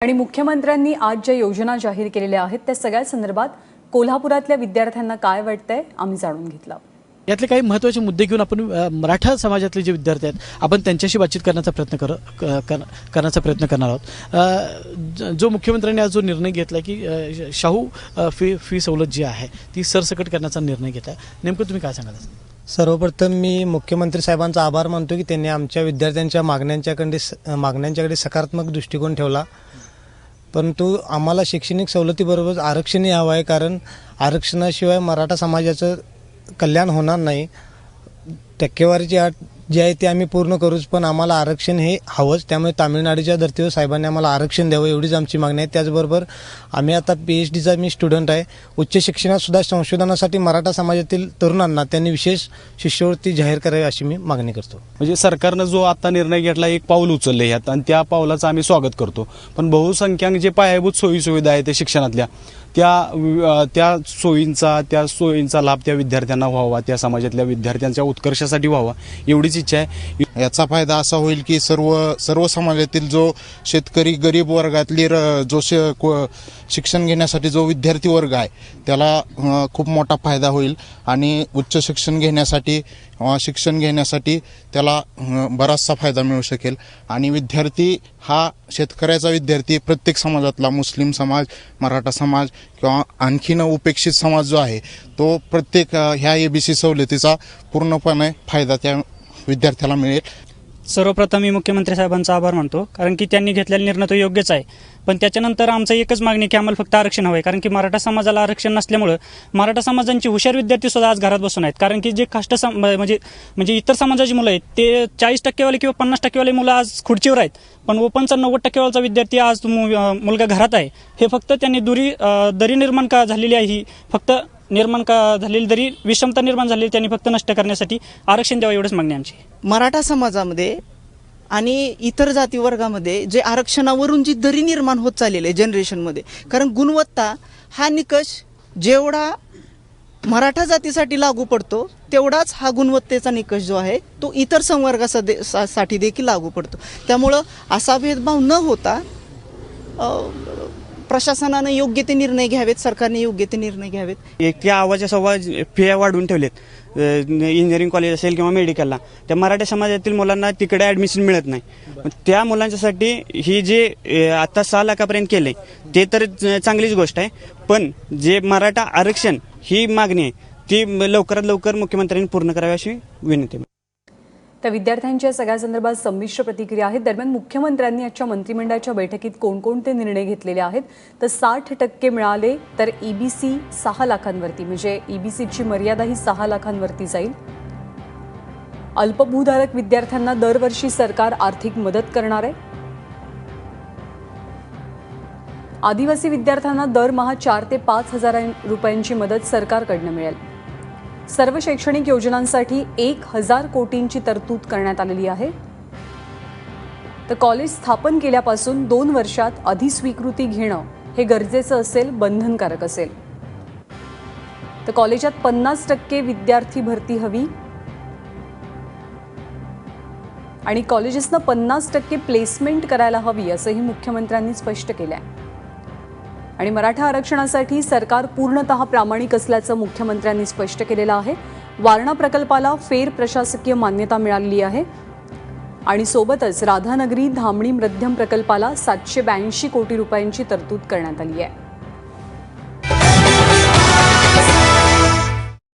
आणि मुख्यमंत्र्यांनी आज ज्या योजना जाहीर केलेल्या आहेत त्या सगळ्या संदर्भात कोल्हापुरातल्या विद्यार्थ्यांना काय वाटतंय आम्ही जाणून घेतलं. यातले काही महत्त्वाचे मुद्दे घेऊन आपण मराठा समाजातले जे विद्यार्थी आहेत आपण त्यांच्याशी बातचीत करण्याचा प्रयत्न कर क- कर- करण्याचा प्रयत्न करणार आहोत. ज- मुख्यमंत्र्यांनी आज जो निर्णय घेतला की शाहू फी फी सवलत जी आहे ती सरसकट करण्याचा निर्णय घेतला. नेमकं तुम्ही काय सांगाल? सर्वप्रथम मी मुख्यमंत्री साहेबांचा आभार मानतो की त्यांनी आमच्या विद्यार्थ्यांच्या मागण्यांच्याकडे स- मागण्यांच्याकडे सकारात्मक दृष्टिकोन ठेवला. परंतु आम्हाला शैक्षणिक सवलतीबरोबर आरक्षणही हवं आहे कारण आरक्षणाशिवाय मराठा समाजाचं कल्याण होणार नाही. टक्केवारीची अट जे आहे ते आम्ही पूर्ण करूच पण आम्हाला आरक्षण हे हवंच. त्यामुळे तामिळनाडूच्या धर्तीवर साहेबांनी आम्हाला आरक्षण द्यावं एवढीच आमची मागणी आहे. त्याचबरोबर आम्ही आता पी एच डीचा मी स्टुडंट आहे. उच्च शिक्षणातसुद्धा संशोधनासाठी मराठा समाजातील तरुणांना त्यांनी विशेष शिष्यवृत्ती जाहीर करावी अशी मी मागणी करतो. म्हणजे सरकारनं जो आता निर्णय घेतला एक पाऊल उचलले ह्यात आणि त्या पावलाचं आम्ही स्वागत करतो. पण बहुसंख्याक जे पायाभूत सोयी सुविधा आहेत त्या शिक्षणातल्या त्या त्या सोयींचा त्या सोयींचा लाभ त्या विद्यार्थ्यांना व्हावा त्या समाजातल्या विद्यार्थ्यांच्या उत्कर्षासाठी व्हावा एवढीच इच्छा आहे. याचा फायदा असा होईल की सर्व सर्व समाजातील जो शेतकरी गरीब वर्गातली र- जो शे- को- शिक्षण घेण्यासाठी जो विद्यार्थी वर्ग आहे त्याला खूप मोठा फायदा होईल. आणि उच्च शिक्षण घेण्यासाठी शिक्षण घेण्यासाठी त्याला बराचसा फायदा मिळू शकेल. आणि विद्यार्थी हा शेतकऱ्याचा विद्यार्थी प्रत्येक समाजातला मुस्लिम समाज मराठा समाज किंवा आणखीन उपेक्षित समाज जो आहे तो प्रत्येक अ, ह्या एबीसी सवलतीचा पूर्णपणे फायदा त्या विद्यार्थ्याला मिळेल. सर्वप्रथम मी मुख्यमंत्री साहेबांचा आभार मानतो कारण की त्यांनी घेतलेला निर्णय तो योग्यच आहे. पण त्याच्यानंतर आमचं एकच मागणी की आम्हाला फक्त आरक्षण हवं आहे कारण की मराठा समाजाला आरक्षण नसल्यामुळं मराठा समाजांची हुशार विद्यार्थी सुद्धा आज घरात बसून आहेत. कारण की जे काष्ट सम म्हणजे म्हणजे इतर समाजाची मुलं आहेत ते चाळीस टक्केवाले किंवा पन्नास टक्केवाले मुलं आज खुर्चीवर आहेत. पण ओपनचा नव्वद टक्केवालचा विद्यार्थी आज मु- मुलगा घरात आहे. हे फक्त त्यांनी दुरी दरी निर्माण का झालेली आहे ही फक्त निर्माण का झालेली जरी विषमता निर्माण झालेली त्यांनी फक्त नष्ट करण्यासाठी आरक्षण द्यावं एवढंच मागणी आमची. मराठा समाजामध्ये आणि इतर जाती वर्गामध्ये जे आरक्षणावरून जी दरी निर्माण होत चाललेली आहे जनरेशनमध्ये कारण गुणवत्ता हा निकष जेवढा मराठा जातीसाठी लागू पडतो तेवढाच हा गुणवत्तेचा निकष जो आहे तो इतर संवर्गासाठी देखील लागू पडतो. त्यामुळं असा भेदभाव न होता प्रशासनानं योग्य ते निर्णय घ्यावेत सरकारने योग्य ते निर्णय घ्यावेत. एकट्या आवाजा सव्वा फिया वाढवून ठेवलेत. इंजिनिअरिंग कॉलेज असेल किंवा मेडिकलला त्या मराठा समाजातील मुलांना तिकडे ॲडमिशन मिळत नाही. त्या मुलांच्यासाठी ही जे आता सहा लाखापर्यंत केले ते तर चांगलीच गोष्ट आहे. पण जे मराठा आरक्षण ही मागणी आहे ती लवकरात लवकर मुख्यमंत्र्यांनी पूर्ण करावी अशी विनंती त्या विद्यार्थ्यांच्या सगळ्या संदर्भात संमिश्र प्रतिक्रिया आहेत. दरम्यान मुख्यमंत्र्यांनी आजच्या मंत्रिमंडळाच्या बैठकीत कोणकोणते निर्णय घेतलेले आहेत? तर साठ टक्के मिळाले तर ईबीसी सहा लाखांवरती म्हणजे ईबीसीची मर्यादा ही सहा लाखांवरती जाईल. अल्पभूधारक विद्यार्थ्यांना दरवर्षी सरकार आर्थिक मदत करणार आहे. आदिवासी विद्यार्थ्यांना दरमहा चार ते पाच हजार रुपयांची मदत सरकारकडनं मिळेल. सर्व शैक्षणिक योजनांसाठी एक हजार कोटींची तरतूद करण्यात आलेली आहे. तर कॉलेज स्थापन केल्यापासून दोन वर्षात अधिस्वीकृती घेणं हे गरजेचं असेल बंधनकारक असेल. तर कॉलेजात पन्नास टक्के विद्यार्थी भरती हवी. आणि कॉलेजेसनं पन्नास टक्के प्लेसमेंट करायला हवी असंही मुख्यमंत्र्यांनी स्पष्ट केलं आहे आणि मराठा आरक्षणासाठी सरकार पूर्णतः प्रामाणिक असल्याचं मुख्यमंत्र्यांनी स्पष्ट केलेलं आहे. वारणा प्रकल्पाला फेर प्रशासकीय मान्यता मिळालेली आहे. आणि सोबतच राधानगरी धामणी मध्यम प्रकल्पाला सातशे ब्याऐंशी कोटी रुपयांची तरतूद करण्यात आली आहे.